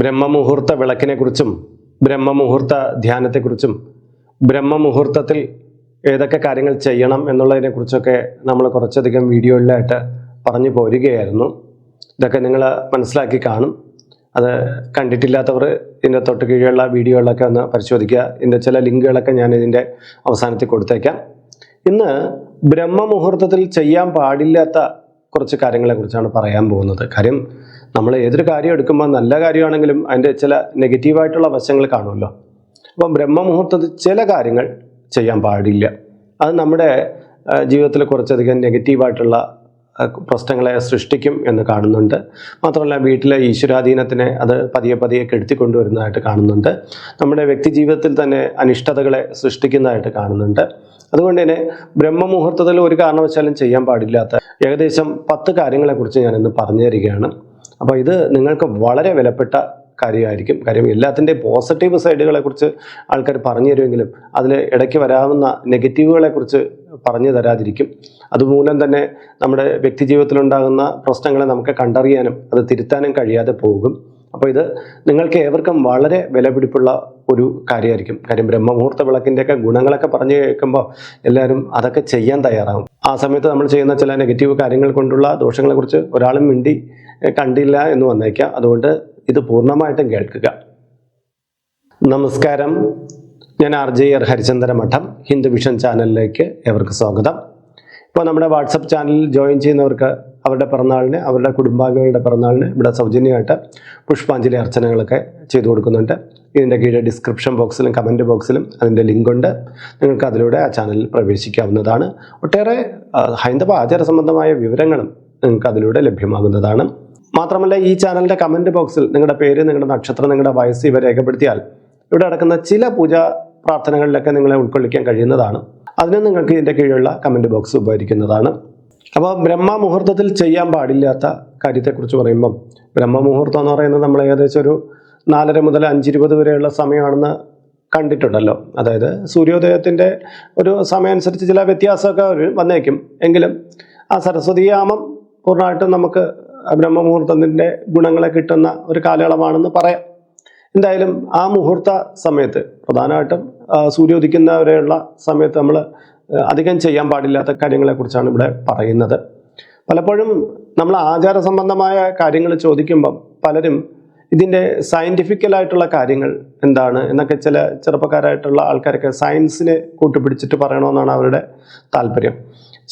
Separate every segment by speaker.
Speaker 1: ബ്രഹ്മമുഹൂർത്ത വിളക്കിനെക്കുറിച്ചും ബ്രഹ്മമുഹൂർത്ത ധ്യാനത്തെക്കുറിച്ചും ബ്രഹ്മമുഹൂർത്തത്തിൽ ഏതൊക്കെ കാര്യങ്ങൾ ചെയ്യണം എന്നുള്ളതിനെക്കുറിച്ചൊക്കെ നമ്മൾ കുറച്ചധികം വീഡിയോയിലായിട്ട് പറഞ്ഞു പോരുകയായിരുന്നു. ഇതൊക്കെ നിങ്ങൾ മനസ്സിലാക്കി കാണും. അത് കണ്ടിട്ടില്ലാത്തവർ ഇതിന്റെ തൊട്ട് കീഴെയുള്ള വീഡിയോകളൊക്കെ ഒന്ന് പരിശോധിക്കുക. ഇതിന്റെ ചില ലിങ്കുകളൊക്കെ ഞാൻ ഇതിന്റെ അവസാനത്തിൽ കൊടുത്തേക്കാം. ഇന്ന് ബ്രഹ്മമുഹൂർത്തത്തിൽ ചെയ്യാൻ പാടില്ലാത്ത കുറച്ച് കാര്യങ്ങളെ കുറിച്ചാണ് പറയാൻ പോകുന്നത്. കാര്യം നമ്മൾ ഏതൊരു കാര്യം എടുക്കുമ്പോൾ നല്ല കാര്യമാണെങ്കിലും അതിന്റെ ചില നെഗറ്റീവായിട്ടുള്ള വശങ്ങൾ കാണുമല്ലോ. അപ്പം ബ്രഹ്മമുഹൂർത്തത്തിൽ ചില കാര്യങ്ങൾ ചെയ്യാൻ പാടില്ല. അത് നമ്മുടെ ജീവിതത്തിൽ കുറച്ചധികം നെഗറ്റീവായിട്ടുള്ള പ്രശ്നങ്ങളെ സൃഷ്ടിക്കും എന്ന് കാണുന്നുണ്ട്. മാത്രമല്ല വീട്ടിലെ ഈശ്വരാധീനത്തിനെ അത് പതിയെ പതിയെ കെടുത്തിക്കൊണ്ടുവരുന്നതായിട്ട് കാണുന്നുണ്ട്. നമ്മുടെ വ്യക്തി ജീവിതത്തിൽ തന്നെ അനിഷ്ടതകളെ സൃഷ്ടിക്കുന്നതായിട്ട് കാണുന്നുണ്ട്. അതുകൊണ്ട് തന്നെ ബ്രഹ്മമുഹൂർത്തത്തിൽ ഒരു കാരണവശാലും ചെയ്യാൻ പാടില്ലാത്ത ഏകദേശം പത്ത് കാര്യങ്ങളെക്കുറിച്ച് ഞാൻ ഇന്ന് പറഞ്ഞു തരികയാണ് അപ്പോൾ ഇത് നിങ്ങൾക്ക് വളരെ വിലപ്പെട്ട കാര്യമായിരിക്കും. കാര്യം എല്ലാത്തിന്റെ പോസിറ്റീവ് സൈഡുകളെക്കുറിച്ച് ആൾക്കാർ പറഞ്ഞു തരുമെങ്കിലും അതിൽ ഇടയ്ക്ക് വരാവുന്ന നെഗറ്റീവുകളെക്കുറിച്ച് പറഞ്ഞു തരാതിരിക്കും. അതുമൂലം തന്നെ നമ്മുടെ വ്യക്തി ജീവിതത്തിലുണ്ടാകുന്ന പ്രശ്നങ്ങളെ നമുക്ക് കണ്ടറിയാനും അത് തിരുത്താനും കഴിയാതെ പോകും. അപ്പോൾ ഇത് നിങ്ങൾക്ക് ഏവർക്കും വളരെ വിലപിടിപ്പുള്ള ഒരു കാര്യമായിരിക്കും. കാര്യം ബ്രഹ്മമുഹൂർത്ത വിളക്കിന്റെയൊക്കെ ഗുണങ്ങളൊക്കെ പറഞ്ഞു കേൾക്കുമ്പോൾ എല്ലാവരും അതൊക്കെ ചെയ്യാൻ തയ്യാറാകും ആ സമയത്ത് നമ്മൾ ചെയ്യുന്ന ചില നെഗറ്റീവ് കാര്യങ്ങൾ കൊണ്ടുള്ള ദോഷങ്ങളെക്കുറിച്ച് ഒരാളും മിണ്ടി കണ്ടില്ല എന്ന് വന്നേക്കാം അതുകൊണ്ട് ഇത് പൂർണമായിട്ടും കേൾക്കുക. നമസ്കാരം. ഞാൻ ആർ ജെ ആർ ഹരിചന്ദ്ര മഠം ഹിന്ദു വിഷൻ ചാനലിലേക്ക് ഏവർക്ക് സ്വാഗതം. ഇപ്പോൾ നമ്മുടെ വാട്സപ്പ് ചാനലിൽ ജോയിൻ ചെയ്യുന്നവർക്ക് അവരുടെ പിറന്നാളിന് അവരുടെ കുടുംബാംഗങ്ങളുടെ പിറന്നാളിന് ഇവിടെ സൗജന്യമായിട്ട് പുഷ്പാഞ്ജലി അർച്ചനകളൊക്കെ ചെയ്തു കൊടുക്കുന്നുണ്ട്. ഇതിന്റെ കീഴെ ഡിസ്ക്രിപ്ഷൻ ബോക്സിലും കമന്റ് ബോക്സിലും അതിന്റെ ലിങ്ക് ഉണ്ട് നിങ്ങൾക്ക് അതിലൂടെ ആ ചാനലിൽ പ്രവേശിക്കാവുന്നതാണ്. ഒട്ടേറെ ഹൈന്ദവ ആചാര സംബന്ധമായ വിവരങ്ങളും നിങ്ങൾക്ക് അതിലൂടെ ലഭ്യമാകുന്നതാണ്. മാത്രമല്ല ഈ ചാനലിന്റെ കമന്റ് ബോക്സിൽ നിങ്ങളുടെ പേര് നിങ്ങളുടെ നക്ഷത്രം നിങ്ങളുടെ വയസ്സ് ഇവ രേഖപ്പെടുത്തിയാൽ ഇവിടെ അടക്കുന്ന ചില പൂജാ പ്രാർത്ഥനകളിലൊക്കെ നിങ്ങളെ ഉൾക്കൊള്ളിക്കാൻ കഴിയുന്നതാണ്. അതിന് നിങ്ങൾക്ക് ഇതിന്റെ കീഴിലുള്ള കമന്റ് ബോക്സ് ഉപകരിക്കുന്നതാണ്. അപ്പോൾ ബ്രഹ്മമുഹൂർത്തത്തിൽ ചെയ്യാൻ പാടില്ലാത്ത കാര്യത്തെക്കുറിച്ച് പറയുമ്പം ബ്രഹ്മമുഹൂർത്തം എന്ന് പറയുന്നത് നമ്മൾ ഏകദേശം ഒരു നാലര മുതൽ അഞ്ചിരുപത് വരെയുള്ള സമയമാണെന്ന് കണ്ടിട്ടുണ്ടല്ലോ. അതായത് സൂര്യോദയത്തിന്റെ ഒരു സമയം അനുസരിച്ച് ചില വ്യത്യാസമൊക്കെ വന്നേക്കും. എങ്കിലും ആ സരസ്വതിയാമം പൂർണമായിട്ടും നമുക്ക് ബ്രഹ്മമുഹൂർത്തത്തിന്റെ ഗുണങ്ങളെ കിട്ടുന്ന ഒരു കാലയളവാണെന്ന് പറയാം. എന്തായാലും ആ മുഹൂർത്ത സമയത്ത് പ്രധാനമായിട്ടും സൂര്യോദിക്കുന്നവരെയുള്ള സമയത്ത് നമ്മൾ അധികം ചെയ്യാൻ പാടില്ലാത്ത കാര്യങ്ങളെക്കുറിച്ചാണ് ഇവിടെ പറയുന്നത്. പലപ്പോഴും നമ്മൾ ആചാര സംബന്ധമായ കാര്യങ്ങൾ ചോദിക്കുമ്പം പലരും ഇതിന്റെ സയന്റിഫിക്കലായിട്ടുള്ള കാര്യങ്ങൾ എന്താണ് എന്നൊക്കെ ചില ചെറുപ്പക്കാരായിട്ടുള്ള ആൾക്കാരൊക്കെ സയൻസിനെ കൂട്ടുപിടിച്ചിട്ട് പറയണമെന്നാണ് അവരുടെ താല്പര്യം.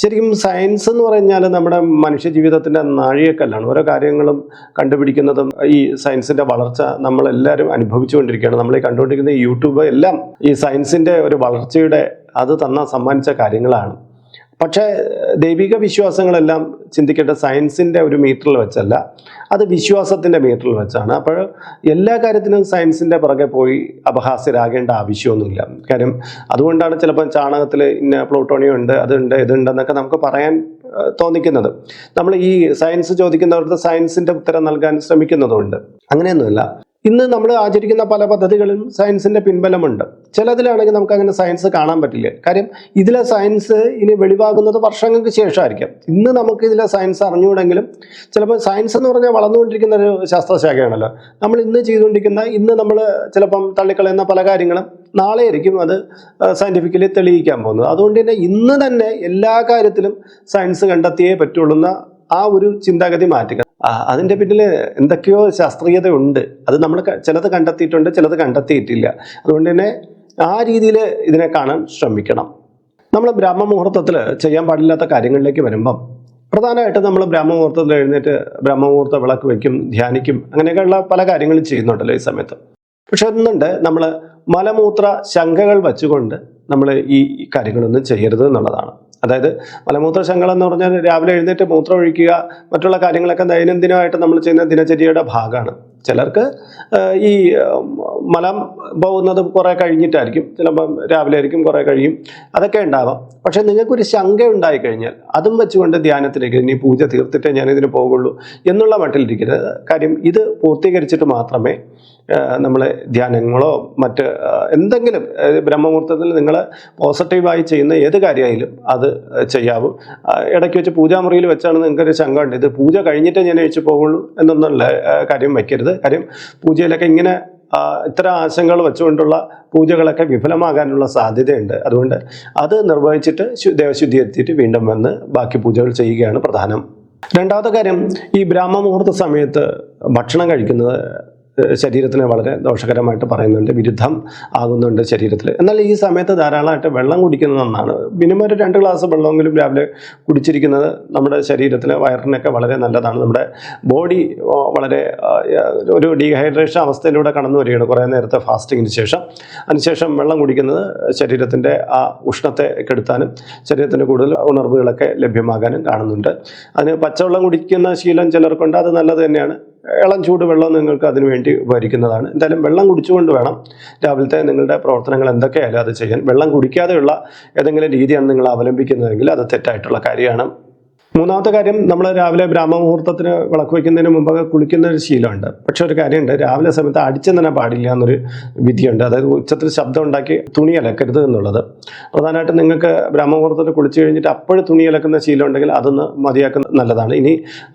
Speaker 1: ശരിക്കും സയൻസ് എന്ന് പറഞ്ഞാൽ നമ്മുടെ മനുഷ്യ ജീവിതത്തിന്റെ നാഴികക്കല്ലാണ്. ഓരോ കാര്യങ്ങളും കണ്ടുപിടിക്കുന്നതും ഈ സയൻസിന്റെ വളർച്ച നമ്മളെല്ലാവരും അനുഭവിച്ചുകൊണ്ടിരിക്കുകയാണ്. നമ്മൾ ഈ കണ്ടുകൊണ്ടിരിക്കുന്ന യൂട്യൂബ് എല്ലാം ഈ സയൻസിന്റെ ഒരു വളർച്ചയുടെ അത് തന്ന സമ്മാനിച്ച കാര്യങ്ങളാണ്. പക്ഷേ ദൈവിക വിശ്വാസങ്ങളെല്ലാം ചിന്തിക്കേണ്ട സയൻസിന്റെ ഒരു മീറ്ററിൽ വെച്ചല്ല അത് വിശ്വാസത്തിന്റെ മീറ്ററിൽ വെച്ചാണ്. അപ്പോൾ എല്ലാ കാര്യത്തിനും സയൻസിന്റെ പുറകെ പോയി അപഹാസ്യരാകേണ്ട ആവശ്യമൊന്നുമില്ല. കാര്യം അതുകൊണ്ടാണ് ചിലപ്പോൾ ചാണകത്തിൽ ഇന്ന പ്ലൂട്ടോണിയം ഉണ്ട് അതുണ്ട് ഇതുണ്ടെന്നൊക്കെ നമുക്ക് പറയാൻ തോന്നിക്കുന്നത്. നമ്മൾ ഈ സയൻസ് ചോദിക്കുന്നവർക്ക് സയൻസിന്റെ ഉത്തരം നൽകാൻ ശ്രമിക്കുന്നതുകൊണ്ട് അങ്ങനെയൊന്നുമില്ല. ഇന്ന് നമ്മൾ ആചരിക്കുന്ന പല പദ്ധതികളും സയൻസിന്റെ പിൻബലമുണ്ട്. ചിലതിലാണെങ്കിൽ നമുക്ക് അങ്ങനെ സയൻസ് കാണാൻ പറ്റില്ല. കാര്യം ഇതിലെ സയൻസ് ഇനി വെളിവാകുന്നത് വർഷങ്ങൾക്ക് ശേഷമായിരിക്കാം. ഇന്ന് നമുക്ക് ഇതിലെ സയൻസ് അറിഞ്ഞുകൂടെങ്കിലും ചിലപ്പോൾ സയൻസ് എന്ന് പറഞ്ഞാൽ വളർന്നുകൊണ്ടിരിക്കുന്ന ഒരു ശാസ്ത്രശാഖയാണല്ലോ. നമ്മൾ ഇന്ന് ചെയ്തുകൊണ്ടിരിക്കുന്ന ഇന്ന് നമ്മൾ ചിലപ്പം തള്ളിക്കളയുന്ന പല കാര്യങ്ങളും നാളെ ആയിരിക്കും അത് സയന്റിഫിക്കലി തെളിയിക്കാൻ പോകുന്നത്. അതുകൊണ്ട് തന്നെ ഇന്ന് തന്നെ എല്ലാ കാര്യത്തിലും സയൻസ് കണ്ടെത്തിയേ പറ്റുള്ളൂ ആ ഒരു ചിന്താഗതി മാറ്റുക. അതിന്റെ പിന്നിൽ എന്തൊക്കെയോ ശാസ്ത്രീയത ഉണ്ട് അത് നമ്മൾ ചിലത് കണ്ടെത്തിയിട്ടുണ്ട് ചിലത് കണ്ടെത്തിയിട്ടില്ല. അതുകൊണ്ട് തന്നെ ആ രീതിയിൽ ഇതിനെ കാണാൻ ശ്രമിക്കണം. നമ്മൾ ബ്രഹ്മമുഹൂർത്തത്തിൽ ചെയ്യാൻ പാടില്ലാത്ത കാര്യങ്ങളിലേക്ക് വരുമ്പം പ്രധാനമായിട്ടും നമ്മൾ ബ്രഹ്മമുഹൂർത്തത്തിൽ എഴുന്നേറ്റ് ബ്രഹ്മമുഹൂർത്ത വിളക്ക് വയ്ക്കും ധ്യാനിക്കും അങ്ങനെയൊക്കെയുള്ള പല കാര്യങ്ങളും ചെയ്യുന്നുണ്ടല്ലോ ഈ സമയത്ത്. പക്ഷെ ഒന്നുണ്ട് നമ്മൾ മലമൂത്ര ശങ്കകൾ വച്ചുകൊണ്ട് നമ്മൾ ഈ കാര്യങ്ങളൊന്നും ചെയ്യരുത് എന്നുള്ളതാണ്. അതായത് മലമൂത്ര ശങ്കളം എന്ന് പറഞ്ഞാൽ രാവിലെ എഴുന്നേറ്റ് മൂത്രം ഒഴിക്കുക മറ്റുള്ള കാര്യങ്ങളൊക്കെ ദൈനംദിനമായിട്ട് നമ്മൾ ചെയ്യുന്ന ദിനചര്യയുടെ ഭാഗമാണ്. ചിലർക്ക് ഈ മലം പോകുന്നത് കുറേ കഴിഞ്ഞിട്ടായിരിക്കും. ചിലപ്പം രാവിലെ ആയിരിക്കും കുറേ കഴിയും. അതൊക്കെ ഉണ്ടാവാം. പക്ഷേ നിങ്ങൾക്കൊരു ശങ്ക ഉണ്ടായി കഴിഞ്ഞാൽ അതും വെച്ചുകൊണ്ട് ധ്യാനത്തിലേക്ക് ഇനി പൂജ തീർത്തിട്ടേ ഞാനിതിന് പോകുള്ളൂ എന്നുള്ള മട്ടിലിരിക്കരുത്. കാര്യം ഇത് പൂർത്തീകരിച്ചിട്ട് മാത്രമേ നമ്മൾ ധ്യാനങ്ങളോ മറ്റ് എന്തെങ്കിലും ബ്രഹ്മമുഹൂർത്തത്തിൽ നിങ്ങൾ പോസിറ്റീവായി ചെയ്യുന്ന ഏത് കാര്യമായാലും അത് ചെയ്യാവൂ. ഇടയ്ക്ക് വെച്ച് പൂജാമുറിയിൽ വെച്ചാണ് നിങ്ങൾക്കൊരു ശങ്ക ഉണ്ട് ഇത് പൂജ കഴിഞ്ഞിട്ടേ ഞാൻ അഴിച്ചു പോകുള്ളൂ എന്നൊന്നുള്ള കാര്യം വയ്ക്കരുത്. കാര്യം പൂജയിലൊക്കെ ഇങ്ങനെ ഇത്തരം ആശങ്കകൾ വെച്ചുകൊണ്ടുള്ള പൂജകളൊക്കെ വിഫലമാകാനുള്ള സാധ്യതയുണ്ട്. അതുകൊണ്ട് അത് നിർവഹിച്ചിട്ട് ദേവശുദ്ധി എത്തിയിട്ട് വീണ്ടും വന്ന് ബാക്കി പൂജകൾ ചെയ്യുകയാണ് പ്രധാനം. രണ്ടാമത്തെ കാര്യം ഈ ബ്രാഹ്മമുഹൂർത്ത സമയത്ത് ഭക്ഷണം കഴിക്കുന്നത് ശരീരത്തിന് വളരെ ദോഷകരമായിട്ട് പറയുന്നുണ്ട് വിരുദ്ധം ആകുന്നുണ്ട് ശരീരത്തിൽ എന്നാൽ ഈ സമയത്ത് ധാരാളമായിട്ട് വെള്ളം കുടിക്കുന്നത് നന്നാണ് മിനിമം ഒരു രണ്ട് ഗ്ലാസ് വെള്ളമെങ്കിലും രാവിലെ കുടിച്ചിരിക്കുന്നത് നമ്മുടെ ശരീരത്തിന് വയറിനൊക്കെ വളരെ നല്ലതാണ്. നമ്മുടെ ബോഡി വളരെ ഒരു ഡീഹൈഡ്രേഷൻ അവസ്ഥയിലൂടെ കടന്നു വരികയാണ് കുറേ നേരത്തെ ഫാസ്റ്റിങ്ങിന് ശേഷം. അതിനുശേഷം വെള്ളം കുടിക്കുന്നത് ശരീരത്തിന്റെ ആ ഉഷ്ണത്തെ കെടുത്താനും ശരീരത്തിന് കൂടുതൽ ഉണർവുകളൊക്കെ ലഭ്യമാകാനും കാണുന്നുണ്ട്. അതിന് പച്ചവെള്ളം കുടിക്കുന്ന ശീലം ചിലർക്കുണ്ട്. അത് നല്ലത് തന്നെയാണ്. ഇളം ചൂട് വെള്ളം നിങ്ങൾക്ക് അതിനു വേണ്ടി ഉപകരിക്കുന്നതാണ്. എന്തായാലും വെള്ളം കുടിച്ചുകൊണ്ട് വേണം രാവിലത്തെ നിങ്ങളുടെ പ്രവർത്തനങ്ങൾ എന്തൊക്കെയായാലും അത് ചെയ്യാൻ. വെള്ളം കുടിക്കാതെയുള്ള ഏതെങ്കിലും രീതിയാണ് നിങ്ങൾ അവലംബിക്കുന്നതെങ്കിൽ അത് തെറ്റായിട്ടുള്ള കാര്യമാണ്. മൂന്നാമത്തെ കാര്യം നമ്മൾ രാവിലെ ബ്രാഹ്മമുഹൂർത്തത്തിന് വിളക്ക് വയ്ക്കുന്നതിന് മുമ്പ് കുളിക്കുന്ന ഒരു ശീലമുണ്ട്. പക്ഷെ ഒരു കാര്യമുണ്ട് രാവിലെ സമയത്ത് അടിച്ചു തന്നെ പാടില്ല എന്നൊരു വിധിയുണ്ട്. അതായത് ഉച്ചത്തിൽ ശബ്ദം ഉണ്ടാക്കി തുണി അലക്കരുത് എന്നുള്ളത്. പ്രധാനമായിട്ടും നിങ്ങൾക്ക് ബ്രാഹ്മമുഹൂർത്തത്തിൽ കുളിച്ചു കഴിഞ്ഞിട്ട് അപ്പോഴും തുണി അലക്കുന്ന ശീലം ഉണ്ടെങ്കിൽ അതൊന്ന് മതിയാക്കുന്ന നല്ലതാണ്. ഇനി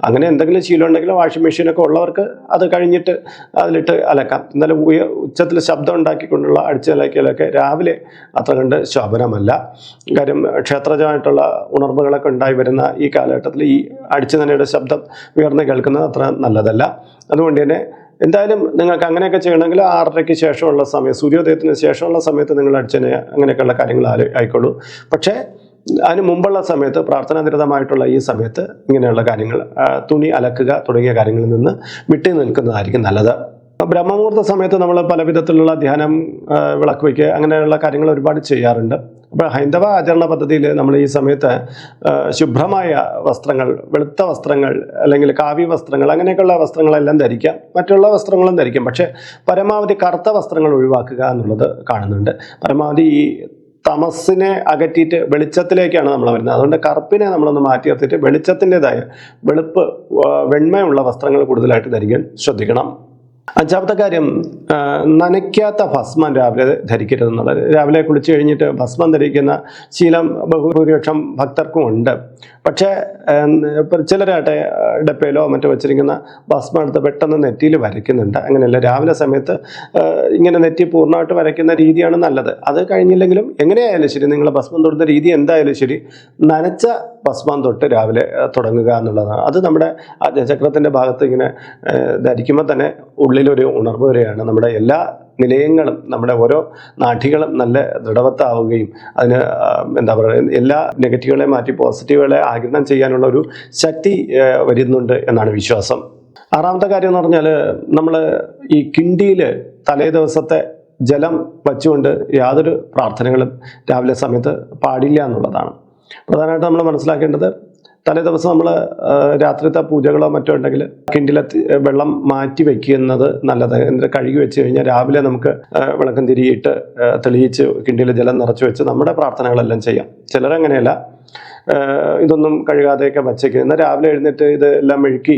Speaker 1: അങ്ങനെ എന്തെങ്കിലും ശീലം ഉണ്ടെങ്കിൽ വാഷിംഗ് മെഷീനൊക്കെ ഉള്ളവർക്ക് അത് കഴിഞ്ഞിട്ട് അതിലിട്ട് അലക്കാം. എന്നാലും ഉച്ചത്തിൽ ശബ്ദം ഉണ്ടാക്കിക്കൊണ്ടുള്ള അടിച്ചലക്കലൊക്കെ രാവിലെ അത്ര കണ്ട് ശോഭനമല്ല കാര്യം ക്ഷേത്രജമായിട്ടുള്ള ഉണർവുകളൊക്കെ ഉണ്ടായി വരുന്ന ഈ കാലഘട്ടത്തിൽ ഈ അടിച്ചുതന്നെയുടെ ശബ്ദം ഉയർന്ന് കേൾക്കുന്നത് അത്ര നല്ലതല്ല. അതുകൊണ്ട് തന്നെ എന്തായാലും നിങ്ങൾക്ക് അങ്ങനെയൊക്കെ ചെയ്യണമെങ്കിൽ ആറരയ്ക്ക് ശേഷമുള്ള സമയം സൂര്യോദയത്തിന് ശേഷമുള്ള സമയത്ത് നിങ്ങൾ അടിച്ചതിനെ അങ്ങനെയൊക്കെയുള്ള കാര്യങ്ങൾ ആയിക്കോളൂ. പക്ഷേ അതിന് മുമ്പുള്ള സമയത്ത് പ്രാർത്ഥനാനിരതമായിട്ടുള്ള ഈ സമയത്ത് ഇങ്ങനെയുള്ള കാര്യങ്ങൾ തുണി അലക്കുക തുടങ്ങിയ കാര്യങ്ങളിൽ നിന്ന് വിട്ടി നിൽക്കുന്നതായിരിക്കും നല്ലത്. ബ്രഹ്മമുഹൂർത്ത സമയത്ത് നമ്മൾ പല വിധത്തിലുള്ള ധ്യാനം വിളക്ക് വയ്ക്കുക അങ്ങനെയുള്ള കാര്യങ്ങൾ ഒരുപാട് ചെയ്യാറുണ്ട്. അപ്പോൾ ഹൈന്ദവ ആചരണ പദ്ധതിയിൽ നമ്മൾ ഈ സമയത്ത് ശുഭ്രമായ വസ്ത്രങ്ങൾ വെളുത്ത വസ്ത്രങ്ങൾ അല്ലെങ്കിൽ കാവ്യ വസ്ത്രങ്ങൾ അങ്ങനെയൊക്കെയുള്ള വസ്ത്രങ്ങളെല്ലാം ധരിക്കാം. മറ്റുള്ള വസ്ത്രങ്ങളും ധരിക്കാം. പക്ഷേ പരമാവധി കറുത്ത വസ്ത്രങ്ങൾ ഒഴിവാക്കുക എന്നുള്ളത് കാണുന്നുണ്ട്. പരമാവധി ഈ തമസ്സിനെ അകറ്റിയിട്ട് വെളിച്ചത്തിലേക്കാണ് നമ്മൾ വരുന്നത്. അതുകൊണ്ട് കറുപ്പിനെ നമ്മളൊന്ന് മാറ്റി നിർത്തിയിട്ട് വെളിച്ചത്തിന്റെതായ വെളുപ്പ് വെണ്മയുള്ള വസ്ത്രങ്ങൾ കൂടുതലായിട്ട് ധരിക്കാൻ ശ്രദ്ധിക്കണം. അഞ്ചാമത്തെ കാര്യം നനയ്ക്കാത്ത ഭസ്മം രാവിലെ ധരിക്കരുത് എന്നുള്ളത് രാവിലെ കുളിച്ച് കഴിഞ്ഞിട്ട് ഭസ്മം ധരിക്കുന്ന ശീലം ബഹുഭൂരിപക്ഷം ഭക്തർക്കും ഉണ്ട്. പക്ഷേ ചിലരാട്ടെ ഡപ്പയിലോ മറ്റോ വെച്ചിരിക്കുന്ന ഭസ്മം എടുത്ത് പെട്ടെന്ന് നെറ്റിയിൽ വരയ്ക്കുന്നുണ്ട്. അങ്ങനെയല്ല രാവിലെ സമയത്ത് ഇങ്ങനെ നെറ്റി പൂർണമായിട്ട് വരയ്ക്കുന്ന രീതിയാണ് നല്ലത്. അത് കഴിഞ്ഞില്ലെങ്കിലും എങ്ങനെയായാലും ശരി നിങ്ങൾ ഭസ്മം തൊടുന്ന രീതി എന്തായാലും ശരി. നനച്ച ഭസ്മം തൊട്ട് രാവിലെ തുടങ്ങുക എന്നുള്ളതാണ്. അത് നമ്മുടെ ആജ്ഞാചക്രത്തിന്റെ ഭാഗത്ത് ഇങ്ങനെ ധരിക്കുമ്പോൾ തന്നെ ഉള്ളിലൊരു ഉണർവ് വരെയാണ്. നമ്മുടെ എല്ലാ നിലയങ്ങളും നമ്മുടെ ഓരോ നാഠികളും നല്ല ദൃഢവത്താവുകയും അതിന് എന്താ പറയുക എല്ലാ നെഗറ്റീവുകളെ മാറ്റി പോസിറ്റീവുകളെ ആഗിരണം ചെയ്യാനുള്ള ഒരു ശക്തി വരുന്നുണ്ട് എന്നാണ് വിശ്വാസം. ആറാമത്തെ കാര്യം എന്ന് പറഞ്ഞാൽ നമ്മൾ ഈ കിണ്ടിയിൽ തലേ ദിവസത്തെ ജലം വച്ചുകൊണ്ട് യാതൊരു പ്രാർത്ഥനകളും രാവിലെ സമയത്ത് പാടില്ല എന്നുള്ളതാണ്. പ്രധാനമായിട്ട് നമ്മൾ മനസ്സിലാക്കേണ്ടത് തലേ ദിവസം നമ്മൾ രാത്രിത്തെ പൂജകളോ മറ്റോ ഉണ്ടെങ്കിൽ കിണ്ടിലെ വെള്ളം മാറ്റി വെക്കുന്നത് നല്ലത്. എന്നിട്ട് കഴുകി വെച്ച് കഴിഞ്ഞാൽ രാവിലെ നമുക്ക് വിളക്കം തിരിയിട്ട് തെളിയിച്ച് കിണ്ടിയിൽ ജലം നിറച്ചു വെച്ച് നമ്മുടെ പ്രാർത്ഥനകളെല്ലാം ചെയ്യാം. ചിലരങ്ങനെയല്ല. ഇതൊന്നും കഴുകാതെയൊക്കെ വച്ചേക്കും. എന്നാൽ രാവിലെ എഴുന്നേറ്റ് ഇത് എല്ലാം മെഴുക്കി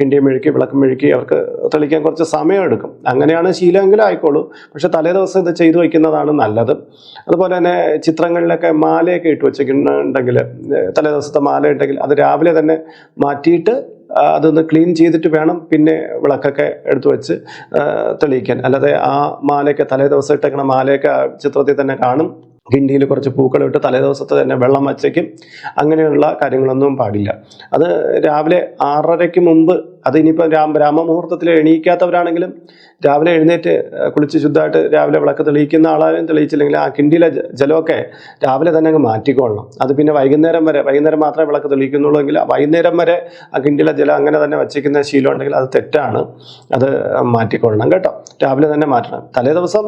Speaker 1: കിണ്ടിയെ മെഴുക്കി വിളക്കം മെഴുക്കി അവർക്ക് തെളിക്കാൻ കുറച്ച് സമയം എടുക്കും അങ്ങനെയാണ് ശീലമെങ്കിലും ആയിക്കോളൂ പക്ഷെ തലേ ദിവസം ഇത് ചെയ്തു വയ്ക്കുന്നതാണ് നല്ലത്. അതുപോലെ തന്നെ ചിത്രങ്ങളിലൊക്കെ മാലയൊക്കെ ഇട്ട് വെച്ചിട്ടുണ്ടെങ്കിൽ തലേ ദിവസത്തെ മാല ഉണ്ടെങ്കിൽ അത് രാവിലെ തന്നെ മാറ്റിയിട്ട് അതൊന്ന് ക്ലീൻ ചെയ്തിട്ട് വേണം പിന്നെ വിളക്കൊക്കെ എടുത്തു വെച്ച് തെളിയിക്കാൻ. അല്ലാതെ ആ മാലയൊക്കെ തലേ ദിവസം ഇട്ടേക്കണ മാലയൊക്കെ ചിത്രത്തിൽ തന്നെ കാണും. കിണ്ടിയിൽ കുറച്ച് പൂക്കൾ തലേദിവസത്തെ തലേ ദിവസത്തെ തന്നെ വെള്ളം വച്ചേക്കും. അങ്ങനെയുള്ള കാര്യങ്ങളൊന്നും പാടില്ല. അത് രാവിലെ ആറരയ്ക്ക് മുമ്പ് അത് ഇനിയിപ്പോൾ രാം രാമമുഹൂർത്തത്തിൽ എണീക്കാത്തവരാണെങ്കിലും രാവിലെ എഴുന്നേറ്റ് കുളിച്ച് ശുദ്ധമായിട്ട് രാവിലെ വിളക്ക് തെളിയിക്കുന്ന ആളാരും തെളിയിച്ചില്ലെങ്കിൽ ആ കിണ്ടിയിലെ ജലമൊക്കെ രാവിലെ തന്നെ അങ്ങ് മാറ്റിക്കൊള്ളണം. അത് പിന്നെ വൈകുന്നേരം വരെ വൈകുന്നേരം മാത്രമേ വിളക്ക് തെളിയിക്കുന്നുള്ളൂ എങ്കിൽ വൈകുന്നേരം വരെ ആ കിണ്ടിയിലെ ജലം അങ്ങനെ തന്നെ വച്ചിരിക്കുന്ന ശീലം ഉണ്ടെങ്കിൽ അത് തെറ്റാണ്. അത് മാറ്റിക്കൊള്ളണം കേട്ടോ. രാവിലെ തന്നെ മാറ്റണം. തലേ ദിവസം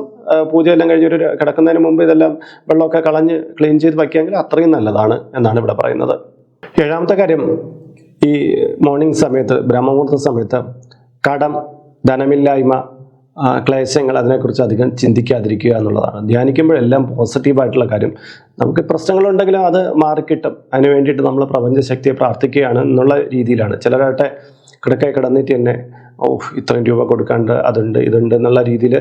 Speaker 1: പൂജയെല്ലാം കഴിഞ്ഞ് ഒരു കിടക്കുന്നതിന് മുമ്പ് ഇതെല്ലാം വെള്ളമൊക്കെ കളഞ്ഞ് ക്ലീൻ ചെയ്ത് വയ്ക്കുകയെങ്കിൽ അത്രയും നല്ലതാണ് എന്നാണ് ഇവിടെ പറയുന്നത്. ഏഴാമത്തെ കാര്യം ഈ മോർണിംഗ് സമയത്ത് ബ്രഹ്മമുഹൂർത്ത സമയത്ത് കടം ധനമില്ലായ്മ ക്ലേശങ്ങൾ അതിനെക്കുറിച്ച് അധികം ചിന്തിക്കാതിരിക്കുക എന്നുള്ളതാണ്. ധ്യാനിക്കുമ്പോഴെല്ലാം പോസിറ്റീവായിട്ടുള്ള കാര്യം. നമുക്ക് പ്രശ്നങ്ങളുണ്ടെങ്കിലും അത് മാറിക്കിട്ടും. അതിന് വേണ്ടിയിട്ട് നമ്മൾ പ്രപഞ്ചശക്തിയെ പ്രാർത്ഥിക്കുകയാണ് എന്നുള്ള രീതിയിലാണ്. ചിലരാട്ടെ കിടക്കെ കിടന്നിട്ട് തന്നെ ഓ ഇത്രയും രൂപ കൊടുക്കാണ്ട് അതുണ്ട് ഇതുണ്ട് എന്നുള്ള രീതിയിൽ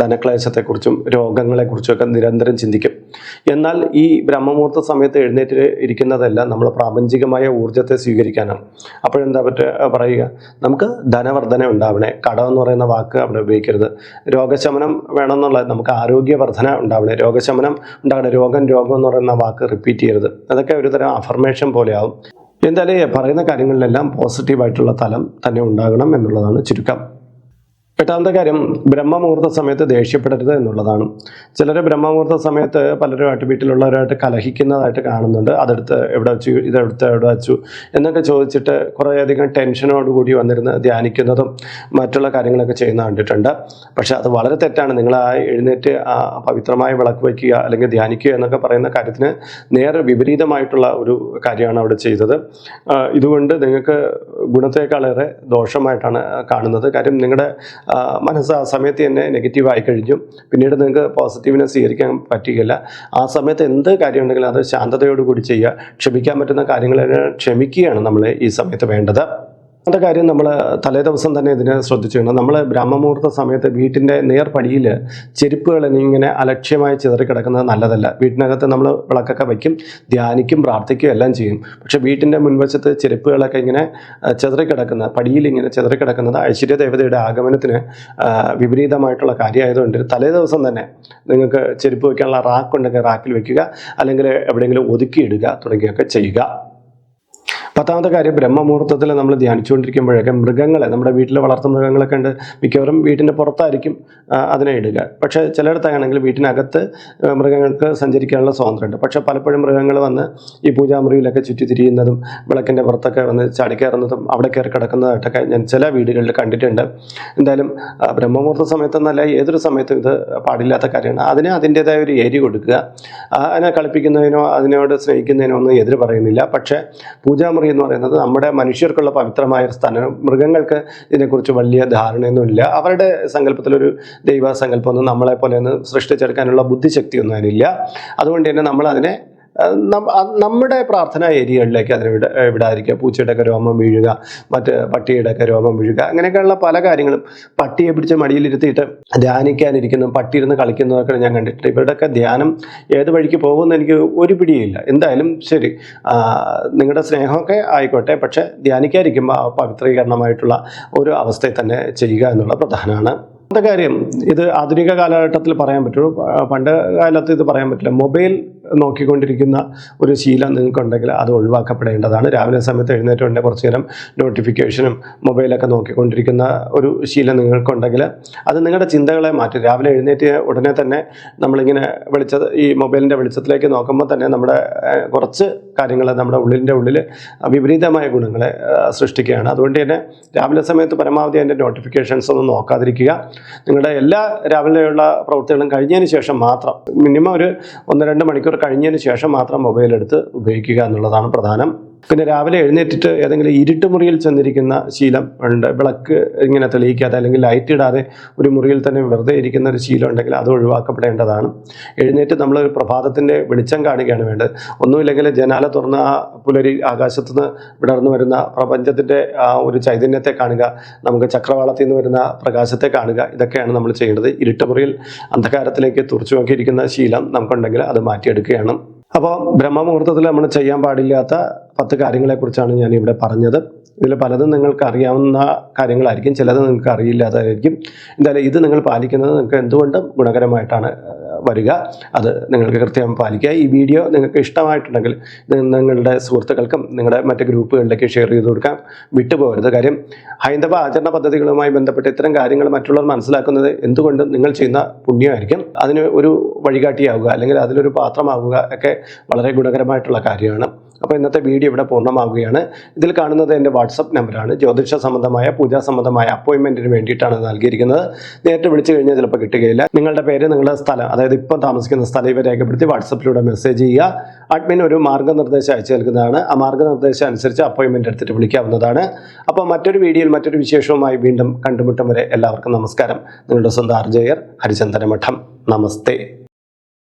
Speaker 1: ധനക്ലേശത്തെക്കുറിച്ചും രോഗങ്ങളെക്കുറിച്ചും ഒക്കെ നിരന്തരം ചിന്തിക്കും. എന്നാൽ ഈ ബ്രഹ്മമുഹൂർത്ത സമയത്ത് എഴുന്നേറ്റ് ഇരിക്കുന്നതല്ല നമ്മൾ പ്രാപഞ്ചികമായ ഊർജത്തെ സ്വീകരിക്കാനാണ്. അപ്പോഴെന്താ പറ്റുക പറയുക? നമുക്ക് ധനവർദ്ധന ഉണ്ടാവണേ കടം എന്ന് പറയുന്ന വാക്ക് അവിടെ ഉപയോഗിക്കരുത്. രോഗശമനം വേണമെന്നുള്ളത് നമുക്ക് ആരോഗ്യവർദ്ധന ഉണ്ടാവണേ രോഗശമനം ഉണ്ടാകണേ രോഗം രോഗം എന്ന് പറയുന്ന വാക്ക് റിപ്പീറ്റ് ചെയ്യരുത്. അതൊക്കെ ഒരു തരം അഫർമേഷൻ പോലെയാവും. എന്തായാലും പറയുന്ന കാര്യങ്ങളിലെല്ലാം പോസിറ്റീവായിട്ടുള്ള തലം തന്നെ ഉണ്ടാകണം എന്നുള്ളതാണ് ചുരുക്കം. എട്ടാമത്തെ കാര്യം ബ്രഹ്മമുഹൂർത്ത സമയത്ത് ദേഷ്യപ്പെടരുത് എന്നുള്ളതാണ്. ചിലർ ബ്രഹ്മമുഹൂർത്ത സമയത്ത് പലരുമായിട്ട് വീട്ടിലുള്ളവരായിട്ട് കലഹിക്കുന്നതായിട്ട് കാണുന്നുണ്ട്. അതെടുത്ത് എവിടെ വെച്ചു ഇതെടുത്ത് എവിടെ വെച്ചു എന്നൊക്കെ ചോദിച്ചിട്ട് കുറേയധികം ടെൻഷനോടുകൂടി വന്നിരുന്ന് ധ്യാനിക്കുന്നതും മറ്റുള്ള കാര്യങ്ങളൊക്കെ ചെയ്യുന്ന കണ്ടിട്ടുണ്ട്. പക്ഷേ അത് വളരെ തെറ്റാണ്. നിങ്ങൾ ആ എഴുന്നേറ്റ് ആ പവിത്രമായ വിളക്ക് വയ്ക്കുക അല്ലെങ്കിൽ ധ്യാനിക്കുക എന്നൊക്കെ പറയുന്ന കാര്യത്തിന് നേരെ വിപരീതമായിട്ടുള്ള ഒരു കാര്യമാണ് അവിടെ ചെയ്തത്. ഇതുകൊണ്ട് നിങ്ങൾക്ക് ഗുണത്തേക്കാളേറെ ദോഷമായിട്ടാണ് കാണുന്നത്. കാര്യം നിങ്ങളുടെ മനസ്സ് ആ സമയത്ത് തന്നെ നെഗറ്റീവ് ആയി കഴിഞ്ഞു. പിന്നീട് നിങ്ങൾക്ക് പോസിറ്റീവിനെ സ്വീകരിക്കാൻ പറ്റുകയില്ല. ആ സമയത്ത് എന്ത് കാര്യമുണ്ടെങ്കിലും അത് ശാന്തതയോടുകൂടി ചെയ്യുക. ക്ഷമിക്കാൻ പറ്റുന്ന കാര്യങ്ങളെ ക്ഷമിക്കുകയാണ് നമ്മൾ ഈ സമയത്ത് വേണ്ടത്. രണ്ടാമത്തെ കാര്യം നമ്മൾ തലേ ദിവസം തന്നെ ഇതിനെ ശ്രദ്ധിച്ചിരിക്കണം നമ്മൾ ബ്രഹ്മമുഹൂർത്ത സമയത്ത് വീട്ടിന്റെ നേർപടിയിൽ ചെരുപ്പുകൾ ഇങ്ങനെ അലക്ഷ്യമായി ചിതറിക്കിടക്കുന്നത് നല്ലതല്ല. വീട്ടിനകത്ത് നമ്മൾ വിളക്കൊക്കെ വയ്ക്കും ധ്യാനിക്കും പ്രാർത്ഥിക്കും എല്ലാം ചെയ്യും. പക്ഷേ വീട്ടിന്റെ മുൻവശത്ത് ചെരുപ്പുകളൊക്കെ ഇങ്ങനെ ചിതറിക്കിടക്കുന്നത് ചിതറിക്കിടക്കുന്ന പടിയിൽ ഇങ്ങനെ ചിതറിക്കിടക്കുന്നത് ഐശ്വര്യ ദേവതയുടെ ആഗമനത്തിന് വിപരീതമായിട്ടുള്ള കാര്യമായതുകൊണ്ട് തലേ ദിവസം തന്നെ നിങ്ങൾക്ക് ചെരുപ്പ് വയ്ക്കാനുള്ള റാക്ക് ഉണ്ടെങ്കിൽ റാക്കിൽ വയ്ക്കുക അല്ലെങ്കിൽ എവിടെയെങ്കിലും ഒതുക്കിയിടുക തുടങ്ങിയൊക്കെ ചെയ്യുക. പത്താമത്തെ കാര്യം ബ്രഹ്മമുഹൂർത്തത്തിൽ നമ്മൾ ധ്യാനിച്ചുകൊണ്ടിരിക്കുമ്പോഴൊക്കെ മൃഗങ്ങളെ നമ്മുടെ വീട്ടിൽ വളർത്തുന്ന മൃഗങ്ങളൊക്കെ ഉണ്ട്. മിക്കവരും വീട്ടിന്റെ പുറത്തായിരിക്കും അതിനെ ഇടുക. പക്ഷേ ചിലയിടത്താണെങ്കിൽ വീട്ടിനകത്ത് മൃഗങ്ങൾക്ക് സഞ്ചരിക്കാനുള്ള സ്വാതന്ത്ര്യമുണ്ട്. പക്ഷേ പലപ്പോഴും മൃഗങ്ങൾ വന്ന് ഈ പൂജാമുറിയിലൊക്കെ ചുറ്റി തിരിയുന്നതും വിളക്കിന്റെ പുറത്തൊക്കെ വന്ന് ചാടിക്കയറുന്നതും അവിടെ കയറി കിടക്കുന്നതായിട്ടൊക്കെ ഞാൻ ചില വീടുകളിൽ കണ്ടിട്ടുണ്ട്. എന്തായാലും ബ്രഹ്മമുഹൂർത്ത സമയത്തെന്നല്ല ഏതൊരു സമയത്തും ഇത് പാടില്ലാത്ത കാര്യമാണ്. അതിന് അതിന്റേതായ ഒരു ഏരി കൊടുക്കുക. അതിനെ കളിപ്പിക്കുന്നതിനോ അതിനോട് സ്നേഹിക്കുന്നതിനോ ഒന്നും എതിര് പറയുന്നില്ല. പക്ഷേ പൂജാമുറി എന്ന് പറയുന്നത് നമ്മുടെ മനുഷ്യർക്കുള്ള പവിത്രമായ ഒരു സ്ഥലം. മൃഗങ്ങൾക്ക് ഇതിനെക്കുറിച്ച് വലിയ ധാരണയൊന്നുമില്ല. അവരുടെ സങ്കല്പത്തിലൊരു ദൈവ സങ്കല്പമൊന്നും നമ്മളെ പോലെ ഒന്ന് സൃഷ്ടിച്ചെടുക്കാനുള്ള ബുദ്ധിശക്തിയൊന്നും അതിനില്ല. അതുകൊണ്ട് തന്നെ നമ്മൾ അതിനെ നമ്മുടെ പ്രാർത്ഥനാ ഏരിയകളിലേക്ക് അതിനെ വിട വിടാതിരിക്കുക. പൂച്ചയുടെയൊക്കെ രോമം വീഴുക മറ്റ് പട്ടിയുടെയൊക്കെ രോമം വീഴുക അങ്ങനെയൊക്കെയുള്ള പല കാര്യങ്ങളും പട്ടിയെ പിടിച്ച് മടിയിലിരുത്തിയിട്ട് ധ്യാനിക്കാനിരിക്കുന്നു പട്ടി ഇരുന്ന് കളിക്കുന്നതൊക്കെ ഞാൻ കണ്ടിട്ടുണ്ട്. ഇവരുടെയൊക്കെ ധ്യാനം ഏത് വഴിക്ക് പോകുമെന്ന് എനിക്ക് ഒരു പിടിയില്ല. എന്തായാലും ശരി. നിങ്ങളുടെ സ്നേഹമൊക്കെ ആയിക്കോട്ടെ. പക്ഷേ ധ്യാനിക്കാതിരിക്കുമ്പോൾ പവിത്രീകരണമായിട്ടുള്ള ഒരു അവസ്ഥയിൽ തന്നെ ചെയ്യുക എന്നുള്ള പ്രധാനമാണ്. രണ്ടാമത്തെ കാര്യം ഇത് ആധുനിക കാലഘട്ടത്തിൽ പറയാൻ പറ്റുള്ളൂ. പണ്ട് കാലത്ത് ഇത് പറയാൻ പറ്റില്ല. മൊബൈൽ നോക്കിക്കൊണ്ടിരിക്കുന്ന ഒരു ശീലം നിങ്ങൾക്കുണ്ടെങ്കിൽ അത് ഒഴിവാക്കപ്പെടേണ്ടതാണ്. രാവിലെ സമയത്ത് എഴുന്നേറ്റുണ്ടെങ്കിൽ കുറച്ച് നേരം നോട്ടിഫിക്കേഷനും മൊബൈലൊക്കെ നോക്കിക്കൊണ്ടിരിക്കുന്ന ഒരു ശീലം നിങ്ങൾക്കുണ്ടെങ്കിൽ അത് നിങ്ങളുടെ ചിന്തകളെ മാറ്റും. രാവിലെ എഴുന്നേറ്റ് ഉടനെ തന്നെ നമ്മളിങ്ങനെ വെളിച്ച ഈ മൊബൈലിന്റെ വെളിച്ചത്തിലേക്ക് നോക്കുമ്പോൾ തന്നെ നമ്മുടെ കുറച്ച് കാര്യങ്ങൾ നമ്മുടെ ഉള്ളിന്റെ ഉള്ളിൽ വിപരീതമായ ഗുണങ്ങളെ സൃഷ്ടിക്കുകയാണ്. അതുകൊണ്ട് തന്നെ രാവിലെ സമയത്ത് പരമാവധി അതിന്റെ നോട്ടിഫിക്കേഷൻസ് ഒന്നും നോക്കാതിരിക്കുക. നിങ്ങളുടെ എല്ലാ രാവിലെയുള്ള പ്രവൃത്തികളും കഴിഞ്ഞതിന് ശേഷം മാത്രം മിനിമം ഒരു ഒന്ന് രണ്ട് മണിക്കൂർ കഴിഞ്ഞതിന് ശേഷം മാത്രം മൊബൈൽ എടുത്ത് ഉപയോഗിക്കുക എന്നുള്ളതാണ് പ്രധാനം. പിന്നെ രാവിലെ എഴുന്നേറ്റിട്ട് ഏതെങ്കിലും ഇരുട്ട് മുറിയിൽ ചെന്നിരിക്കുന്ന ശീലം ഉണ്ട്. വിളക്ക് ഇങ്ങനെ തെളിയിക്കാതെ അല്ലെങ്കിൽ ലൈറ്റ് ഇടാതെ ഒരു മുറിയിൽ തന്നെ വെറുതെ ഇരിക്കുന്ന ഒരു ശീലം ഉണ്ടെങ്കിൽ അത് ഒഴിവാക്കപ്പെടേണ്ടതാണ്. എഴുന്നേറ്റ് നമ്മൾ പ്രഭാതത്തിന്റെ വെളിച്ചം കാണുകയാണ് വേണ്ടത്. ഒന്നുമില്ലെങ്കിൽ ജനാല തുറന്ന ആ പുലരി ആകാശത്ത് നിന്ന് വിടർന്നു വരുന്ന പ്രപഞ്ചത്തിന്റെ ആ ഒരു ചൈതന്യത്തെ കാണുക നമുക്ക് ചക്രവാളത്തിൽ നിന്ന് വരുന്ന പ്രകാശത്തെ കാണുക ഇതൊക്കെയാണ് നമ്മൾ ചെയ്യേണ്ടത്. ഇരുട്ടുമുറിയിൽ അന്ധകാരത്തിലേക്ക് തുറച്ചു നോക്കിയിരിക്കുന്ന ശീലം നമുക്കുണ്ടെങ്കിൽ അത് മാറ്റിയെടുക്കുകയാണ്. അപ്പോൾ ബ്രഹ്മമുഹൂർത്തത്തിൽ നമ്മൾ ചെയ്യാൻ പാടില്ലാത്ത പത്ത് കാര്യങ്ങളെക്കുറിച്ചാണ് ഞാൻ ഇവിടെ പറഞ്ഞത്. ഇതിൽ പലതും നിങ്ങൾക്ക് അറിയാവുന്ന കാര്യങ്ങളായിരിക്കും ചിലത് നിങ്ങൾക്ക് അറിയില്ലാത്തതായിരിക്കും എന്തായാലും ഇത് നിങ്ങൾ പാലിക്കുന്നത് നിങ്ങൾക്ക് എന്തുകൊണ്ടും ഗുണകരമായിട്ടാണ് വരിക. അത് നിങ്ങൾക്ക് കൃത്യം പാലിക്കുക. ഈ വീഡിയോ നിങ്ങൾക്ക് ഇഷ്ടമായിട്ടുണ്ടെങ്കിൽ നിങ്ങളുടെ സുഹൃത്തുക്കൾക്കും നിങ്ങളുടെ മറ്റ് ഗ്രൂപ്പുകളിലേക്ക് ഷെയർ ചെയ്ത് കൊടുക്കാം. വിട്ടുപോകരുത്. കാര്യം ഹൈന്ദവ ആചരണ പദ്ധതികളുമായി ബന്ധപ്പെട്ട് ഇത്തരം കാര്യങ്ങൾ മറ്റുള്ളവർ മനസ്സിലാക്കുന്നത് എന്തുകൊണ്ടും നിങ്ങൾ ചെയ്യുന്ന പുണ്യമായിരിക്കും. അതിന് ഒരു വഴികാട്ടിയാവുക അല്ലെങ്കിൽ അതിലൊരു പാത്രമാവുക ഒക്കെ വളരെ ഗുണകരമായിട്ടുള്ള കാര്യമാണ്. അപ്പോൾ ഇന്നത്തെ വീഡിയോ ഇവിടെ പൂർണമാവുകയാണ്. ഇതിൽ കാണുന്നത് എന്റെ വാട്സപ്പ് നമ്പറാണ്. ജ്യോതിഷ സംബന്ധമായ പൂജാ സംബന്ധമായ അപ്പോയിൻമെന്റിന് വേണ്ടിയിട്ടാണ് നൽകിയിരിക്കുന്നത്. നേരിട്ട് വിളിച്ചു കഴിഞ്ഞാൽ ചിലപ്പോൾ കിട്ടുകയില്ല. നിങ്ങളുടെ പേര് നിങ്ങളുടെ സ്ഥലം അതായത് ഇപ്പോൾ താമസിക്കുന്ന സ്ഥലം ഇവ രേഖപ്പെടുത്തി വാട്സപ്പിലൂടെ മെസ്സേജ് ചെയ്യുക. അഡ്മിൻ ഒരു മാർഗനിർദ്ദേശം അയച്ചു നൽകുന്നതാണ്. ആ മാർഗനിർദ്ദേശം അനുസരിച്ച് അപ്പോയിൻമെന്റ് എടുത്തിട്ട് വിളിക്കാവുന്നതാണ്. അപ്പോൾ മറ്റൊരു വീഡിയോയിൽ മറ്റൊരു വിശേഷവുമായി വീണ്ടും കണ്ടുമുട്ടും വരെ എല്ലാവർക്കും നമസ്കാരം. നിങ്ങളുടെ സ്വന്തം ആർജയർ ഹരിചന്ദന മഠം നമസ്തേ.